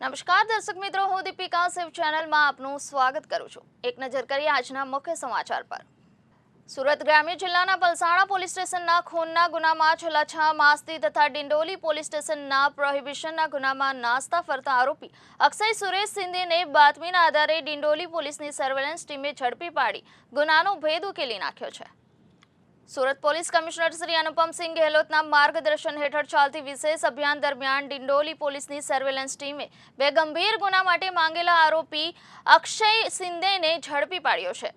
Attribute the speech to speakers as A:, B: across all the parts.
A: નમસ્કાર દર્શક મિત્રો, હું દીપિકા સેવ ચેનલમાં આપનું સ્વાગત કરું છું. એક નજર કરીએ આજના મુખ્ય સમાચાર પર. સુરત ગ્રામ્ય જિલ્લાના પલસાણા પોલીસ સ્ટેશનના ખૂનના ગુનામાં છેલ્લા છ માસથી તથા ડિંડોલી પોલીસ સ્ટેશનના પ્રોહિબિશનના ગુનામાં નાસ્તા ફરતા આરોપી અક્ષય સુરેશ સિંધેને બાતમીના આધારે ડિંડોલી પોલીસની સર્વેલન્સ ટીમે ઝડપી પાડી. ગુનાનો ભેદ ઉકેલી નાખ્યો છે. સુરત પોલીસ કમિશનર શ્રી અનુપમસિંહ ગેહલોતના માર્ગદર્શન હેઠળ ચાલતી વિશેષ અભિયાન દરમિયાન ડિંડોલી પોલીસની સર્વેલન્સ ટીમે બે ગંભીર ગુના માટે માંગેલા આરોપી અક્ષય સિંદેને ઝડપી પાડ્યો છે.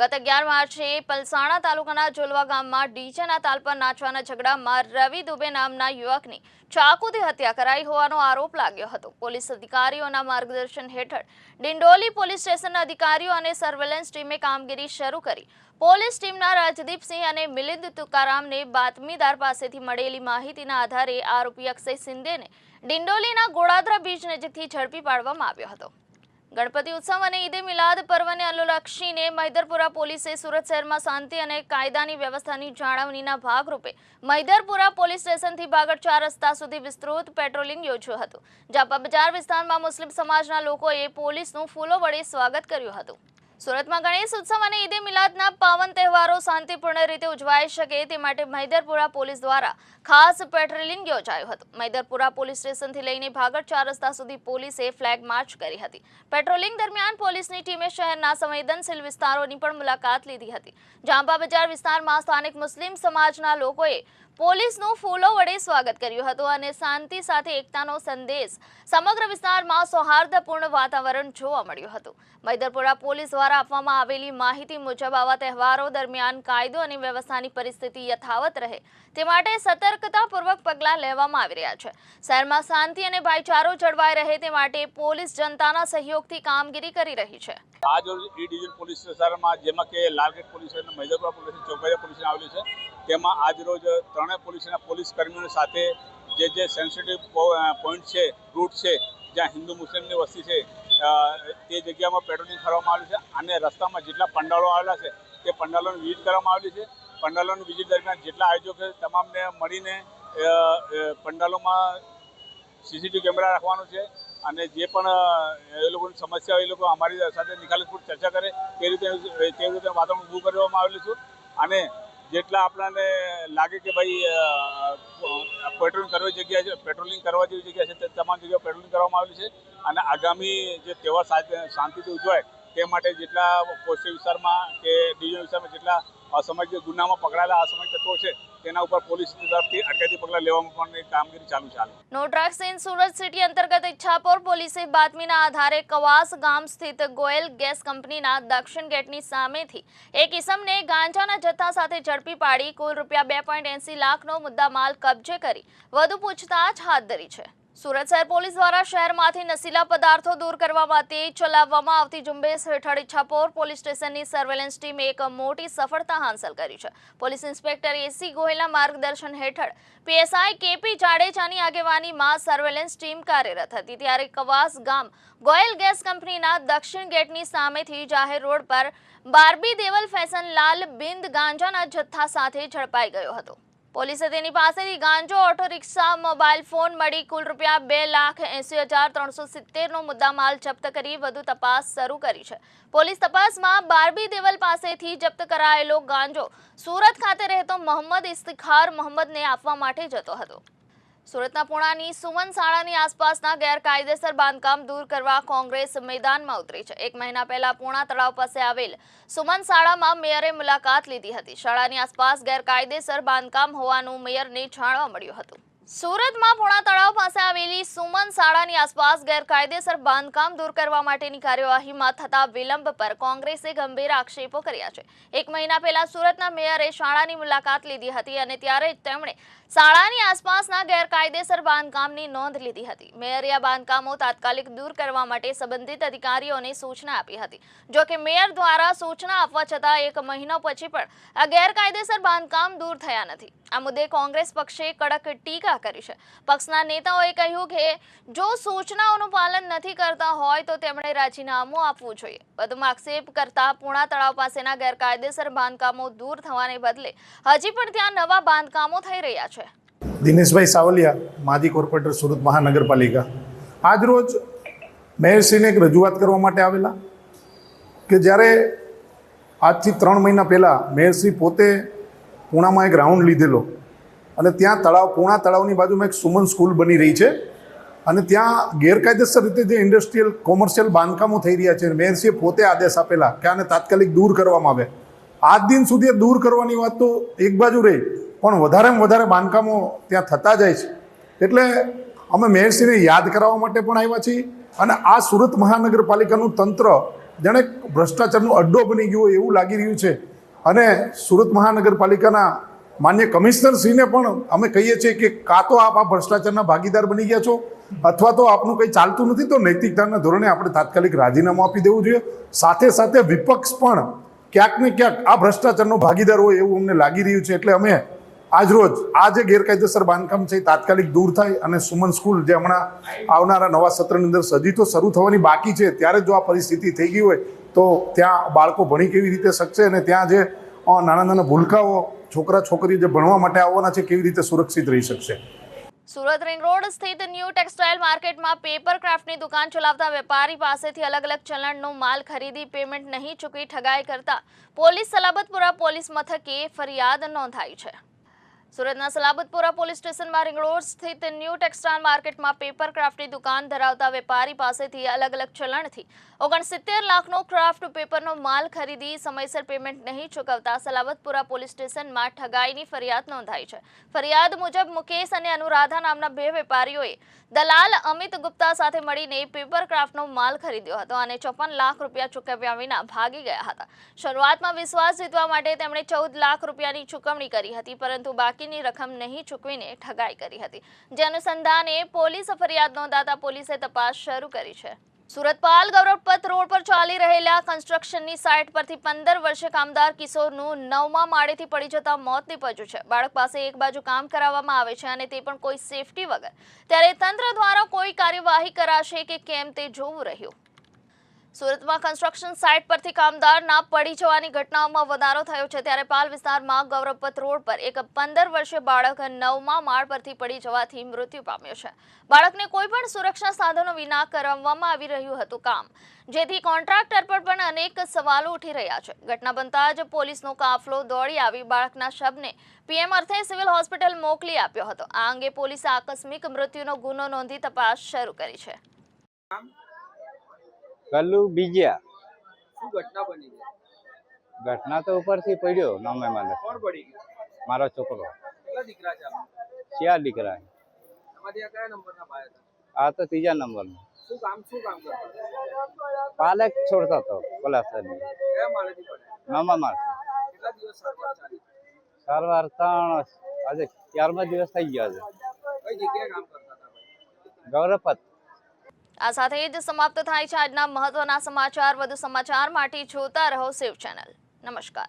A: ગત અગિયાર માર્ચે પલસાણા તાલુકાના જોલવા ગામમાં ડીજેના તાલ પર નાચવાના ઝઘડામાં રવિ દુબે નામના યુવકની ચાકુથી હત્યા કરાઈ હોવાનો આરોપ લાગ્યો હતો. પોલીસ અધિકારીઓના માર્ગદર્શન હેઠળ ડિંડોલી પોલીસ સ્ટેશનના અધિકારીઓ અને સર્વેલન્સ ટીમે કામગીરી શરૂ કરી. પોલીસ ટીમના રાજદીપસિંહ અને મિલિંદ તુકારામને બાતમીદાર પાસેથી મળેલી માહિતીના આધારે આરોપી અક્ષય સિંદેને ડિંડોલીના ગોળાદરા બીચ નજીકથી ઝડપી પાડવામાં આવ્યો હતો. ગણપતિ ઉત્સવ અને ઈદે મિલાદ પર્વને અનુલક્ષીને મૈદરપુરા પોલીસે સુરત શહેરમાં શાંતિ અને કાયદાની વ્યવસ્થાની જાળવણીના ભાગરૂપે મૈદરપુરા પોલીસ સ્ટેશનથી ભાગળ ચાર રસ્તા સુધી વિસ્તૃત પેટ્રોલિંગ યોજ્યું હતું જાપા બજાર વિસ્તારમાં મુસ્લિમ સમાજના લોકોએ પોલીસનું ફૂલો વડે સ્વાગત કર્યું હતું. સુરતમાં ગણેશ ઉત્સવ અને ઈદે મિલાદના પાવન તહેવારો શાંતિપૂર્ણ રીતે ઉજવાઈ શકે તે માટે મૈદરપુરા પોલીસ દ્વારા ખાસ પેટ્રોલિંગ યોજાયું હતું. મૈદરપુરા પોલીસ સ્ટેશનથી લઈને ભાગળ ચાર રસ્તા સુધી પોલીસે ફ્લેગ માર્ચ કરી હતી. પેટ્રોલિંગ દરમિયાન પોલીસની ટીમે શહેરના સંવેદનશીલ વિસ્તારોની પણ મુલાકાત લીધી હતી. જાંબા બજાર વિસ્તારમાં સ્થાનિક મુસ્લિમ સમાજના લોકોએ પોલીસનું ફૂલો વડે સ્વાગત કર્યું હતું અને શાંતિ સાથે એકતાનો સંદેશ સમગ્ર વિસ્તારમાં સૌહાર્દપૂર્ણ વાતાવરણ જોવા મળ્યું હતું. મૈદરપુરા પોલીસ દ્વારા આપવામાં આવેલી માહિતી મુજબ આવા તહેવારો દરમિયાન કાયદો અને વ્યવસ્થાની પરિસ્થિતિ યથાવત રહે તે માટે સતર્કતાપૂર્વક પગલાં લેવામાં આવી રહ્યા છે. શહેરમાં શાંતિ અને ભાઈચારો જળવાઈ રહે તે માટે પોલીસ જનતાના સહયોગથી કામગીરી કરી રહી છે.
B: આજ ઈ ડિવિઝન પોલીસ સ્ટેશનમાં જેમાં કે લાલગેટ પોલીસ અને મૈદરપુરા પોલીસ અને પોલીસ આવેલી છે. તેમાં આજ રોજ ત્રણેય પોલીસના પોલીસ કર્મીઓ સાથે જે જે સેન્સિટિવ પોઈન્ટ છે રૂટ છે, જ્યાં હિન્દુ મુસ્લિમની વસ્તી છે તે જગ્યામાં પેટ્રોલિંગ કરવામાં આવ્યું છે અને રસ્તામાં જેટલા પંડાળો આવેલા છે, તે પંડાલોની વિઝિટ કરવામાં આવેલી છે. પંડાલોની વિઝિટ દરમિયાન જેટલા આયોજકો છે, તમામને મળીને પંડાલોમાં સીસીટીવી કેમેરા રાખવાનું છે અને જે પણ એ લોકોની સમસ્યા હોય, એ લોકો અમારી સાથે નિખાલસપૂર્વક ચર્ચા કરે, તે રીતે તે રીતે વાતાવરણ ઊભું કરવામાં આવેલું છું. અને જેટલા આપણાને લાગે કે ભાઈ પેટ્રોલિંગ કરવી જગ્યા છે, પેટ્રોલિંગ કરવા જેવી જગ્યા છે, તે તમામ જગ્યાએ પેટ્રોલિંગ કરવામાં આવેલી છે. અને આગામી જે તહેવાર શાંતિથી ઉજવાય, તે માટે જેટલા પોસ્ટ વિસ્તારમાં કે ડીજો વિસ્તારમાં જેટલા અસામાજિક ગુનામાં પકડાયેલા અસામાજિક તત્વો છે તેના ઉપર પોલીસ તરફથી અટકાયતી પગલાં લેવામાં પણ કામગીરી ચાલુ છે
A: no drugs in Surat city અંતર્ગત ઈચ્છાપોર પોલીસે બાતમીના આધારે કવાસ ગામ સ્થિત ગોયલ ગેસ કંપનીના દક્ષિણ ગેટની સામેથી એક ઇસમને ગાંજાના જથ્થા સાથે ઝડપી પાડી કુલ રૂપિયા બે પોઈન્ટ એંસી લાખનો મુદ્દામાલ કબજે કરી વધુ પૂછતાછ હાથ ધરી છે. સુરત શહેર પોલીસ દ્વારા શહેરમાંથી નશીલા પદાર્થો દૂર કરવા માટે ચલાવવામાં આવતી ઝુંબેશ હેઠળ ઈચ્છાપોર પોલીસ સ્ટેશનની સર્વેલન્સ ટીમે એક મોટી સફળતા હાંસલ કરી છે. પોલીસ ઇન્સ્પેક્ટર એસી ગોહિલના માર્ગદર્શન હેઠળ પીએસઆઈ કેપી જાડેજાની આગેવાનીમાં સર્વેલન્સ ટીમ કાર્યરત હતી. ત્યારે કવાસ ગામ ગોયલ ગેસ કંપનીના દક્ષિણ ગેટની સામેથી જાહેર રોડ પર બારબી દેવલ ફેશન લાલ બિંદ ગાંજાના જથ્થા સાથે ઝડપાઈ ગયો હતો. પોલીસે તેની પાસેથી ગાંજો ઓટો રિક્ષા મોબાઈલ ફોન મળી કુલ રૂપિયા બે લાખ એંસી હજાર ત્રણસો સિત્તેરનો મુદ્દામાલ જપ્ત કરી વધુ તપાસ શરૂ કરી છે. પોલીસ તપાસમાં બારબી દેવલ પાસેથી જપ્ત કરાયેલો ગાંજો સુરત ખાતે રહેતો મોહમ્મદ ઇસ્તિખાર મોહમ્મદને આપવા માટે જતો હતો. સુરતના પુણાની સુમન શાળાની આસપાસના ગેરકાયદેસર બાંધકામ દૂર કરવા કોંગ્રેસ મેદાનમાં ઉતરી છે. એક મહિના પહેલા પુણા તળાવ પાસે આવેલ સુમન શાળામાં મેયરે મુલાકાત લીધી હતી. શાળાની આસપાસ ગેરકાયદેસર બાંધકામ હોવાનું મેયરને જાણવા મળ્યું હતું. સુરતમાં પુણા તળાવ પાસે આવેલી સુમન શાળાની આસપાસ ગેરકાયદેસર બાંધકામ દૂર કરવા માટેની કાર્યવાહીમાં થતા વિલંબ પર કોંગ્રેસે ગંભીર આક્ષેપો કર્યા છે. એક મહિના પહેલા સુરતના મેયરે શાળાની મુલાકાત લીધી હતી અને ત્યારે જ તેમણે શાળાની આસપાસના ગેરકાયદેસર બાંધકામની નોંધ લીધી હતી. મેયરે આ બાંધકામો તાત્કાલિક દૂર કરવા માટે સંબંધિત અધિકારીઓને સૂચના આપી હતી. જો કે મેયર દ્વારા સૂચના આપવા છતાં એક મહિનો પછી પણ આ ગેરકાયદેસર બાંધકામ દૂર થયા નથી. આ મુદ્દે કોંગ્રેસ પક્ષે કડક ટીકા કરી છે. પક્ષના નેતાઓએ કહ્યું કે જો સૂચનાઓનું પાલન નથી કરતા હોય તો તેમણે રાજીનામું આપવું જોઈએ. વધુમાં આક્ષેપ કરતા પૂણા તળાવ પાસેના ગેરકાયદેસર બાંધકામો દૂર થવાને બદલે હજી પણ ત્યાં નવા બાંધકામો થઈ રહ્યા છે.
C: દિનેશભાઈ સાવલિયા, માજી કોર્પોરેટર સુરત મહાનગરપાલિકા. આજરોજ મેયરશ્રીને એક રજૂઆત કરવા માટે આવેલા કે જ્યારે આજથી ત્રણ મહિના પહેલાં મેયરશ્રી પોતે પૂણામાં એક રાઉન્ડ લીધેલો અને ત્યાં તળાવ, પૂણા તળાવની બાજુમાં એક સુમન સ્કૂલ બની રહી છે અને ત્યાં ગેરકાયદેસર રીતે જે ઇન્ડસ્ટ્રીયલ, કોમર્શિયલ બાંધકામો થઈ રહ્યા છે મેયરશ્રીએ પોતે આદેશ આપેલા કે આને તાત્કાલિક દૂર કરવામાં આવે. આજ દિન સુધી દૂર કરવાની વાત તો એક બાજુ રહી પણ વધારેમાં વધારે બાંધકામો ત્યાં થતા જાય છે. એટલે અમે મેયરશ્રીને યાદ કરાવવા માટે પણ આવ્યા છીએ અને આ સુરત મહાનગરપાલિકાનું તંત્ર જેણે ભ્રષ્ટાચારનો અડ્ડો બની ગયો એવું લાગી રહ્યું છે. અને સુરત મહાનગરપાલિકાના માન્ય કમિશનરશ્રીને પણ અમે કહીએ છીએ કે કાં તો આપ આ ભ્રષ્ટાચારના ભાગીદાર બની ગયા છો અથવા તો આપનું કંઈ ચાલતું નથી તો નૈતિકતાના ધોરણે આપણે તાત્કાલિક રાજીનામું આપી દેવું જોઈએ. સાથે સાથે વિપક્ષ પણ ક્યાંક ને ક્યાંક આ ભ્રષ્ટાચારનો ભાગીદાર હોય એવું અમને લાગી રહ્યું છે. એટલે અમે આજરોજ આ જે ગેરકાયદેસર બાંધકામ છે તાત્કાલિક દૂર થાય અને સુમન સ્કૂલ જે હમણાં આવનારા નવા સત્રની અંદર હજી તો શરૂ થવાની બાકી છે, ત્યારે જો આ પરિસ્થિતિ થઈ ગઈ હોય તો ત્યાં બાળકો ભણી કેવી રીતે શકશે અને ત્યાં જે નાના નાના ભૂલકાઓ છોકરા છોકરીઓ જે ભણવા માટે આવવાના છે કેવી રીતે સુરક્ષિત રહી શકશે?
A: સુરત રિંગ રોડ સ્થિત ન્યૂ ટેક્સટાઇલ માર્કેટમાં પેપર ક્રાફ્ટની દુકાન ચલાવતા વેપારી પાસેથી અલગ અલગ ચલણનો માલ ખરીદી પેમેન્ટ નહીં ચૂકવી ઠગાઈ કરતા પોલીસ સલાબતપુરા પોલીસ મથકે ફરિયાદ નોંધાઈ છે. સુરતના સલાબતપુરા પોલીસ સ્ટેશનમાં રિંગરોડ સ્થિત ન્યૂ ટેક્સટાઇલ માર્કેટમાં પેપર ક્રાફ્ટની દુકાન ધરાવતા વેપારી પાસેથી અલગ અલગ ચલણથી ઓગણસિત્તેર લાખનો ક્રાફ્ટ પેપરનો માલ ખરીદી સમયસર પેમેન્ટ નહીં ચૂકવતા સલાબતપુરા પોલીસ સ્ટેશનમાં ઠગાઈની ફરિયાદ નોંધાઈ છે. ફરિયાદ મુજબ મુકેશ અને અનુરાધા નામના બે વેપારીઓએ દલાલ અમિત ગુપ્તા સાથે મળીને પેપર ક્રાફ્ટનો માલ ખરીદ્યો હતો અને ચોપન લાખ રૂપિયા ચૂકવ્યા વિના ભાગી ગયા હતા. શરૂઆતમાં વિશ્વાસ જીતવા માટે તેમણે ચૌદ લાખ રૂપિયાની ચૂકવણી કરી હતી, પરંતુ બાકીની રકમ નહીં ચૂકવીને ઠગાઈ કરી હતી. જે અનુસંધાને પોલીસ ફરિયાદ નોંધાતા પોલીસે તપાસ શરૂ કરી છે. સુરતપાલ ગૌરવપથ રોડ પર ચાલી રહેલા કન્સ્ટ્રક્શનની સાઇટ પરથી પંદર વર્ષે કામદાર કિશોરનું નવમા માળેથી પડી જતા મોત નીપજ્યું છે. બાળક પાસે એક બાજુ કામ કરાવવામાં આવે છે અને તે પણ કોઈ સેફટી વગર. ત્યારે તંત્ર દ્વારા કોઈ કાર્યવાહી કરાશે કે કેમ તે જોવું રહ્યું. સુરતમાં કન્સ્ટ્રક્શન સાઇટ પરથી કામદાર ના પડી જવાની ઘટનાઓમાં વધારો થયો છે. ત્યારે પાલ વિસ્તારમાં ગૌરવપત રોડ પર એક પંદર વર્ષીય બાળક નવમા માળ પરથી પડી જવાથી મૃત્યુ પામ્યો છે. બાળકને કોઈ પણ સુરક્ષા સાધનો વિના કરાવવામાં આવી રહ્યું હતું કામ. જેથી કોન્ટ્રાક્ટર પર પણ અનેક સવાલો ઉઠી રહ્યા છે. ઘટના બનતા જ પોલીસનો કાફલો દોડી આવી બાળકના શબને પીએમ અર્થે સિવિલ હોસ્પિટલ મોકલી આપ્યો હતો. આ અંગે પોલીસે આકસ્મિક મૃત્યુનો ગુનો નોંધી તપાસ શરૂ કરી છે.
D: કલ્લુ બીજ્યા.
E: શું ઘટના બની
D: ઘટના તો ઉપરથી પડ્યો નામે મને.
E: કોણ પડી ગયું?
D: મારો છોકરો.
E: કેટલા દીકરા છે
D: ચાર દીકરા.
E: છે આ કયા નંબરના ભાઈ હતા?
D: આ તો ત્રીજા નંબરનો.
E: શું કામ શું કામ કરતા
D: પાલક છોડતો હતો પલાસરની
E: કયા માળેથી પડ્યા?
D: નમા મારથી
E: કેટલા દિવસ સારવાર ચાલી?
D: સારવાર ત્રણ આજે ચારમાં દિવસ થઈ ગયા છે
E: કઈ જગ્યાએ કામ કરતા હતા
D: ગૌરવપત.
A: આ સાથે જ સમાપ્ત થાય છે આજના મહત્વના સમાચાર. વધુ સમાચાર માટે જોતા રહો સેવ ચેનલ. નમસ્કાર.